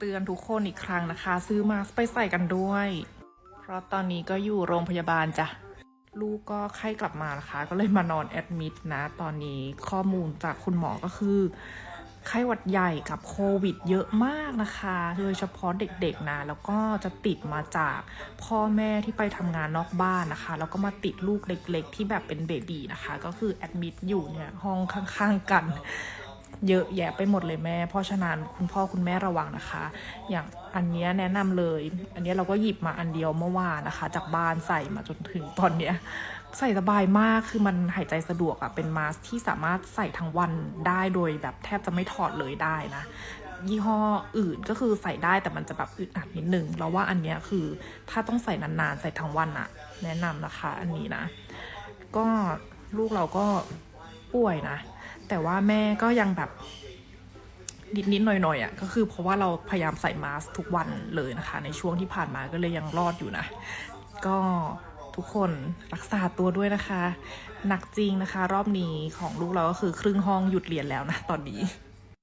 เตือนทุกคนอีกครั้งนะคะ ซื้อมาสไปใส่กันด้วย เพราะตอนนี้ก็อยู่โรงพยาบาลจ้ะ ลูกก็ไข้กลับมานะคะ ก็เลยมานอนแอดมิดนะ ตอนนี้ข้อมูลจากคุณหมอก็คือ ไข้หวัดใหญ่กับโควิดเยอะมากนะคะ โดยเฉพาะเด็กๆนะ แล้วก็จะติดมาจากพ่อแม่ที่ไปทำงานนอกบ้านนะคะ แล้วก็มาติดลูกเล็ก ๆ ที่แบบเป็นเบบีนะคะ ก็คือแอดมิดอยู่เนี่ยห้องข้างๆกัน เยอะแยะไปหมดเลยแม่ เพราะฉะนั้นคุณพ่อคุณแม่ระวังนะคะ อย่างอันนี้แนะนำเลย อันนี้เราก็หยิบมาอันเดียวเมื่อวานนะคะ จากบ้านใส่มาจนถึงตอนเนี้ยใส่สบายมากคือมันหายใจสะดวกอะเป็นมาสก์ที่สามารถใส่ทั้งวันได้โดยแบบแทบจะไม่ถอดเลยได้นะยี่ห้ออื่นก็คือใส่ได้แต่มันจะแบบอึดอัดนิดนึงเราว่าอันเนี้ยคือถ้าต้องใส่นานๆ ใส่ทั้งวันอะแนะนำนะคะ อันนี้นะ ก็ลูกเราก็ป่วยนะ แต่ว่าแม่ก็ยังแบบนิดๆหน่อยๆอะก็คือเพราะว่าเราพยายามใส่มาสก์ทุกวันเลยนะคะ ในช่วงที่ผ่านมาก็เลยยังรอดอยู่นะ ก็ทุกคนรักษาตัวด้วยนะคะ หนักจริงนะคะ รอบนี้ของลูกเราก็คือครึ่งห้องหยุดเรียนแล้วนะตอนนี้